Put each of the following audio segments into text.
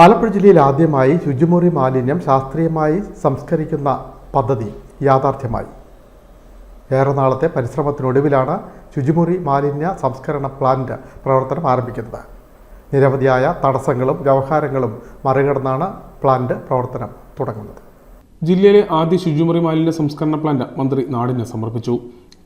ആലപ്പുഴ ജില്ലയിൽ ആദ്യമായി ശുചിമുറി മാലിന്യം ശാസ്ത്രീയമായി സംസ്കരിക്കുന്ന പദ്ധതി യാഥാർത്ഥ്യമായി. ഏറെ നാളത്തെ പരിശ്രമത്തിനൊടുവിലാണ് ശുചിമുറി മാലിന്യ സംസ്കരണ പ്ലാന്റ് പ്രവർത്തനം ആരംഭിക്കുന്നത്. നിരവധിയായ തടസ്സങ്ങളും വ്യവഹാരങ്ങളും മറികടന്നാണ് പ്ലാന്റ് പ്രവർത്തനം തുടങ്ങുന്നത്. ജില്ലയിലെ ആദ്യ ശുചിമുറി മാലിന്യ സംസ്കരണ പ്ലാന്റ് മന്ത്രി നാടിന് സമർപ്പിച്ചു.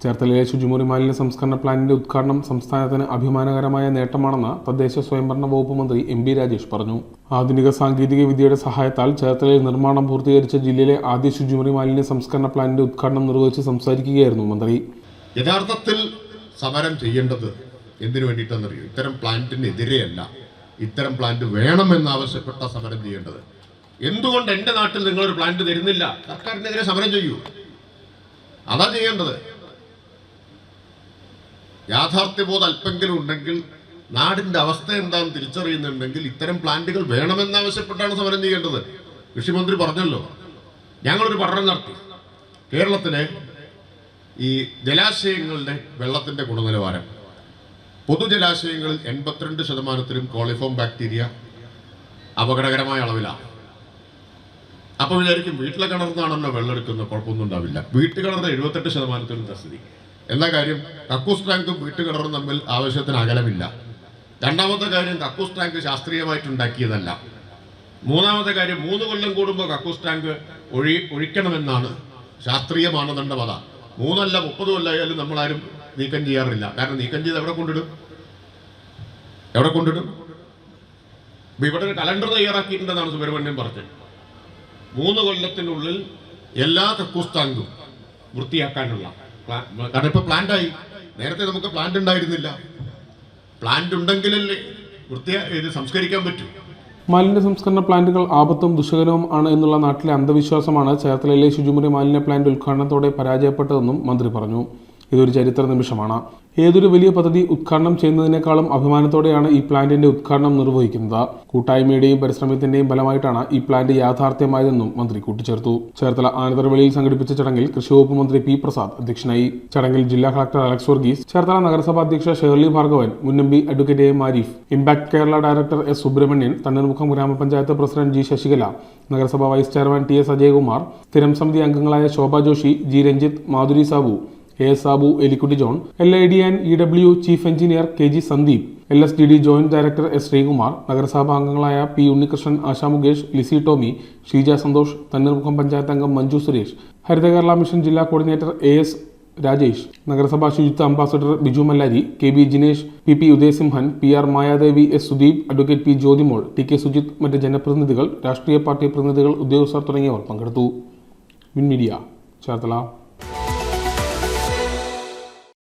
ചേർത്തലയിലെ ശുചിമുറി മാലിന്യ സംസ്കരണ പ്ലാന്റിന്റെ ഉദ്ഘാടനം സംസ്ഥാനത്തിന് അഭിമാനകരമായ നേട്ടമാണെന്ന് തദ്ദേശ സ്വയംഭരണ വകുപ്പ് മന്ത്രി എം ബി രാജേഷ് പറഞ്ഞു. ആധുനിക സാങ്കേതിക വിദ്യയുടെ സഹായത്താൽ ചേർത്തലയിൽ നിർമ്മാണം പൂർത്തീകരിച്ച ജില്ലയിലെ ആദ്യ ശുചിമുറി മാലിന്യ സംസ്കരണ പ്ലാന്റിന്റെ ഉദ്ഘാടനം നിർവഹിച്ച് സംസാരിക്കുകയായിരുന്നു മന്ത്രി. യഥാർത്ഥത്തിൽ സമരം ചെയ്യേണ്ടത് എന്തിനു വേണ്ടിയിട്ടെന്നറിയോ? ഇത്തരം പ്ലാന്റിനെതിരെയല്ല. ഇത്തരം പ്ലാന്റ് വേണമെന്നാവശ്യപ്പെട്ട സമരം ചെയ്യേണ്ടത് എന്തുകൊണ്ട് എന്റെ നാട്ടിൽ നിങ്ങളൊരു പ്ലാന്റ് തരുന്നില്ല? സർക്കാരിനെതിരെ സമരം ചെയ്യൂ. അതാ ചെയ്യേണ്ടത്. യാഥാർത്ഥ്യബോധം അല്പെങ്കിലും ഉണ്ടെങ്കിൽ നാടിന്റെ അവസ്ഥ എന്താണെന്ന് തിരിച്ചറിയുന്നുണ്ടെങ്കിൽ ഇത്തരം പ്ലാന്റുകൾ വേണമെന്നാവശ്യപ്പെട്ടാണ് സമരം ചെയ്യേണ്ടത്. കൃഷിമന്ത്രി പറഞ്ഞല്ലോ. ഞങ്ങളൊരു പഠനം നടത്തി. കേരളത്തിലെ ഈ ജലാശയങ്ങളുടെ വെള്ളത്തിന്റെ ഗുണനിലവാരം. പൊതുജലാശയങ്ങളിൽ എൺപത്തിരണ്ട് ശതമാനത്തിലും കോളിഫോം ബാക്ടീരിയ അപകടകരമായ അളവിലാണ്. അപ്പോൾ വിചാരിക്കും വീട്ടിലെ കിണർന്നാണല്ലോ വെള്ളം എടുക്കുന്നത് കുഴപ്പമൊന്നും ഉണ്ടാവില്ല. വീട്ടുകിണറിന് എഴുപത്തെട്ട് ശതമാനത്തിലും സ്ഥിതി. എന്ന കാര്യം? കക്കൂസ് ടാങ്കും വീട്ടുകിണറും തമ്മിൽ ആവശ്യത്തിന് അകലമില്ല. രണ്ടാമത്തെ കാര്യം കക്കൂസ് ടാങ്ക് ശാസ്ത്രീയമായിട്ട് ഉണ്ടാക്കിയതല്ല മൂന്നാമത്തെ കാര്യം മൂന്ന് കൊല്ലം കൂടുമ്പോൾ കക്കൂസ് ടാങ്ക് ഒഴി ഒഴിക്കണമെന്നാണ് ശാസ്ത്രീയ മാനദണ്ഡം മൂന്നല്ല മുപ്പത് കൊല്ലമായാലും നമ്മളാരും നീക്കം ചെയ്യാറില്ല. കാരണം നീക്കം ചെയ്ത് എവിടെ കൊണ്ടിടും? എവിടെ കൊണ്ടിടും? ഇവിടെ ഒരു കലണ്ടർ തയ്യാറാക്കിയിട്ടുണ്ടെന്നാണ് സുബ്രഹ്മണ്യം പറഞ്ഞത്. മൂന്ന് കൊല്ലത്തിനുള്ളിൽ എല്ലാ കക്കൂസ് ടാങ്കും വൃത്തിയാക്കാനുള്ള കാരണം ഇപ്പൊ പ്ലാന്റായി. നേരത്തെ നമുക്ക് പ്ലാന്റ് ഉണ്ടായിരുന്നില്ല. പ്ലാന്റ് ഉണ്ടെങ്കിലല്ലേ വൃത്തിയാ ഇത് സംസ്കരിക്കാൻ പറ്റൂ. മാലിന്യ സംസ്കരണ പ്ലാന്റുകൾ ആപത്തും ദുഷകരവും ആണ് എന്നുള്ള നാട്ടിലെ അന്ധവിശ്വാസമാണ് ചേർത്തലയിലെ ശുചിമുറി മാലിന്യ പ്ലാന്റ് ഉദ്ഘാടനത്തോടെ പരാജയപ്പെട്ടതെന്നും മന്ത്രി പറഞ്ഞു. ഇതൊരു ചരിത്ര നിമിഷമാണ്. ഏതൊരു വലിയ പദ്ധതി ഉദ്ഘാടനം ചെയ്യുന്നതിനേക്കാളും അഭിമാനത്തോടെയാണ് ഈ പ്ലാന്റിന്റെ ഉദ്ഘാടനം നിർവഹിക്കുന്നത്. കൂട്ടായ്മയുടെയും പരിശ്രമത്തിന്റെയും ഫലമായിട്ടാണ് ഈ പ്ലാന്റ് യാഥാർത്ഥ്യമായതെന്നും മന്ത്രി കൂട്ടിച്ചേർത്തു. ചേർത്തല ആനന്തരവെളിയിൽ സംഘടിപ്പിച്ച ചടങ്ങിൽ കൃഷിവകുപ്പ് മന്ത്രി പി പ്രസാദ് അധ്യക്ഷനായി. ചടങ്ങിൽ ജില്ലാ കളക്ടർ അലക്സ് വർഗീസ് ചേർത്തല നഗരസഭാ അധ്യക്ഷ Shirley Bhargavan മുന്നമ്പി advocate A Marif impact Kerala director S Subrahmanian Thanneermukkom ഗ്രാമപഞ്ചായത്ത് പ്രസിഡന്റ് ജി ശശികല നഗരസഭാ vice chairman T S Ajayakumar സ്ഥിരം സമിതി അംഗങ്ങളായ Shobha Joshi G Ranjith Madhuri Sabu A S Sabu Elikutty John L I D and E W chief engineer K G Sandeep L S D D joint director S Sreekumar നഗരസഭാ അംഗങ്ങളായ P Unnikrishnan Asha Mukesh Lissy Tomy Sheeja Santhosh തണ്ണീർമുഖം panchayat അംഗം Manju Suresh Haritha Kerala mission ജില്ലാ coordinator A S Rajesh നഗരസഭാ ശുചിത്വ ambassador Biju Mallari K B Jinesh P P Udayasimhan P R Mayadevi S Sudeep advocate P Jyothimol T K Sujith മറ്റ് ജനപ്രതിനിധികൾ രാഷ്ട്രീയ party പ്രതിനിധികൾ ഉദ്യോഗസ്ഥർ തുടങ്ങിയവർ പങ്കെടുത്തു. മിൻ മീഡിയ ചേർത്തല.